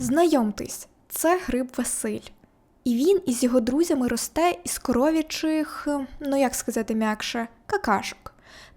Знайомтесь, це гриб Василь. І він із його друзями росте із коров'ячих, е, ну як сказати м'якше, какашок.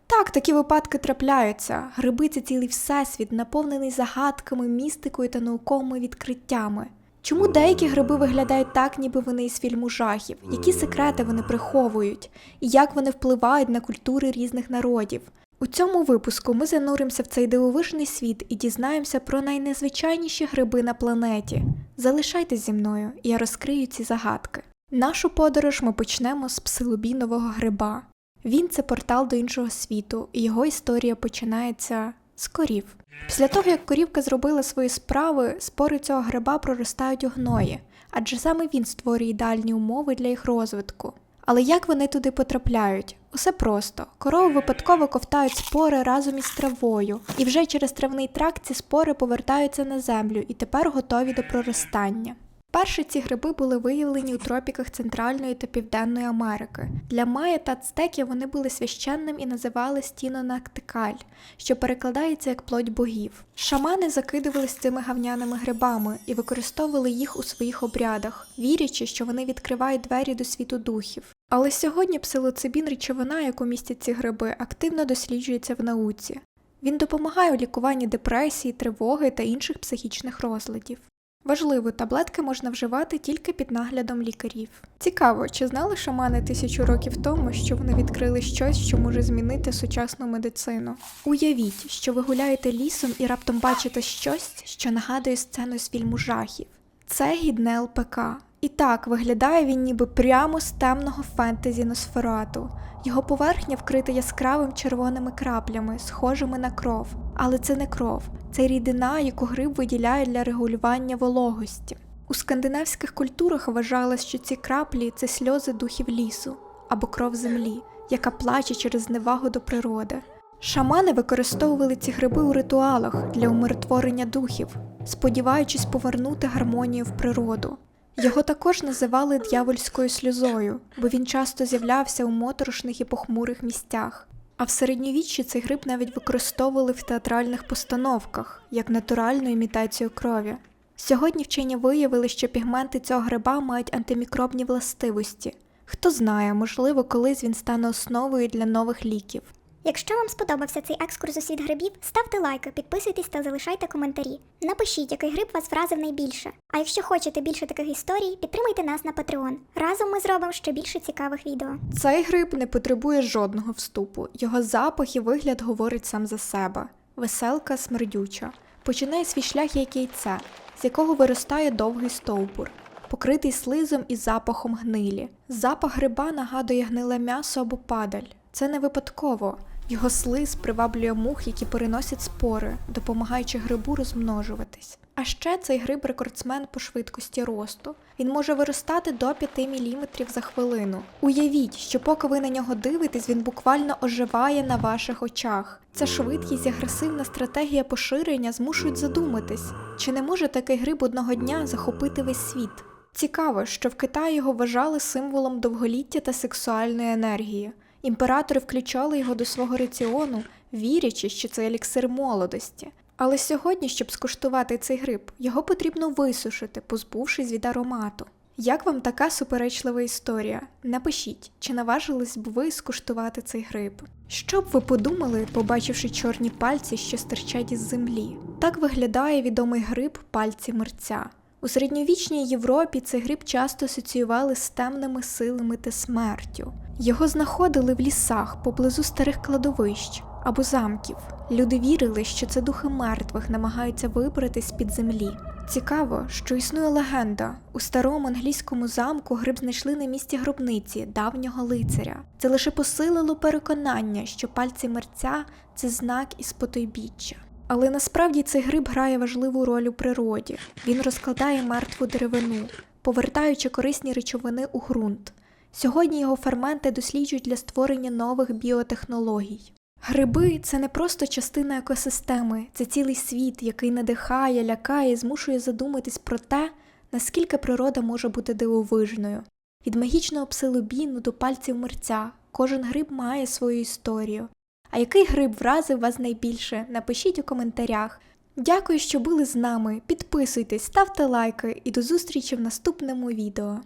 Так, такі випадки трапляються. Гриби це цілий всесвіт, наповнений загадками, містикою та науковими відкриттями. Чому деякі гриби виглядають так, ніби вони із фільму жахів? Які секрети вони приховують? І як вони впливають на культури різних народів? У цьому випуску ми зануримося в цей дивовижний світ і дізнаємося про найнезвичайніші гриби на планеті. Залишайтесь зі мною, я розкрию ці загадки. Нашу подорож ми почнемо з псилобінового гриба. Він це портал до іншого світу, і його історія починається з корів. Після того, як корівка зробила свої справи, спори цього гриба проростають у гної, адже саме він створює ідеальні умови для їх розвитку. Але як вони туди потрапляють? Усе просто. Корови випадково ковтають спори разом із травою, і вже через травний тракт ці спори повертаються на землю і тепер готові до проростання. Перші ці гриби були виявлені у тропіках Центральної та Південної Америки. Для майя та ацтеків вони були священним і називали стінонактикаль, що перекладається як плоть богів. Шамани закидувались цими гавняними грибами і використовували їх у своїх обрядах, вірячи, що вони відкривають двері до світу духів. Але сьогодні псилоцибін речовина, яку містять ці гриби, активно досліджується в науці. Він допомагає у лікуванні депресії, тривоги та інших психічних розладів. Важливо, таблетки можна вживати тільки під наглядом лікарів. Цікаво, чи знали шамани тисячу років тому, що вони відкрили щось, що може змінити сучасну медицину? Уявіть, що ви гуляєте лісом і раптом бачите щось, що нагадує сцену з фільму жахів. Це гідне ЛПК. І так виглядає він ніби прямо з темного фентезі Носферату. Його поверхня вкрита яскравим червоними краплями, схожими на кров. Але це не кров, це рідина, яку гриб виділяє для регулювання вологості. У скандинавських культурах вважалось, що ці краплі це сльози духів лісу або кров землі, яка плаче через зневагу до природи. Шамани використовували ці гриби у ритуалах для умиротворення духів, сподіваючись повернути гармонію в природу. Його також називали д'явольською сльозою, бо він часто з'являвся у моторошних і похмурих місцях. А в середньовіччі цей гриб навіть використовували в театральних постановках як натуральну імітацію крові. Сьогодні вчені виявили, що пігменти цього гриба мають антимікробні властивості. Хто знає, можливо, колись він стане основою для нових ліків. Якщо вам сподобався цей екскурс у світ грибів, ставте лайки, підписуйтесь та залишайте коментарі. Напишіть, який гриб вас вразив найбільше. А якщо хочете більше таких історій, підтримайте нас на Patreon. Разом ми зробимо ще більше цікавих відео. Цей гриб не потребує жодного вступу. Його запах і вигляд говорить сам за себе. Веселка смердюча. Починає свій шлях як яйце, з якого виростає довгий стовбур, покритий слизом і запахом гнилі. Запах гриба нагадує гниле м'ясо або падаль. Це не випадково. Його слиз приваблює мух, які переносять спори, допомагаючи грибу розмножуватись. А ще цей гриб рекордсмен по швидкості росту. Він може виростати до 5 мм за хвилину. Уявіть, що поки ви на нього дивитесь, він буквально оживає на ваших очах. Ця швидкість і агресивна стратегія поширення змушують задуматись, чи не може такий гриб одного дня захопити весь світ. Цікаво, що в Китаї його вважали символом довголіття та сексуальної енергії. Імператори включали його до свого раціону, вірячи, що це еліксир молодості. Але сьогодні, щоб скуштувати цей гриб, його потрібно висушити, позбувшись від аромату. Як вам така суперечлива історія? Напишіть, чи наважились б ви скуштувати цей гриб? Що б ви подумали, побачивши чорні пальці, що стирчать із землі? Так виглядає відомий гриб пальці мерця. У середньовічній Європі цей гриб часто асоціювали з темними силами та смертю. Його знаходили в лісах поблизу старих кладовищ або замків. Люди вірили, що це духи мертвих намагаються вибратись з-під землі. Цікаво, що існує легенда. У старому англійському замку гриб знайшли на місці гробниці давнього лицаря. Це лише посилило переконання, що пальці мерця це знак із потойбіччя. Але насправді цей гриб грає важливу роль у природі. Він розкладає мертву деревину, повертаючи корисні речовини у ґрунт. Сьогодні його ферменти досліджують для створення нових біотехнологій. Гриби це не просто частина екосистеми, це цілий світ, який надихає, лякає змушує задуматись про те, наскільки природа може бути дивовижною. Від магічного псилобіну до пальців мерця кожен гриб має свою історію. А який гриб вразив вас найбільше? Напишіть у коментарях. Дякую, що були з нами. Підписуйтесь, ставте лайки і до зустрічі в наступному відео.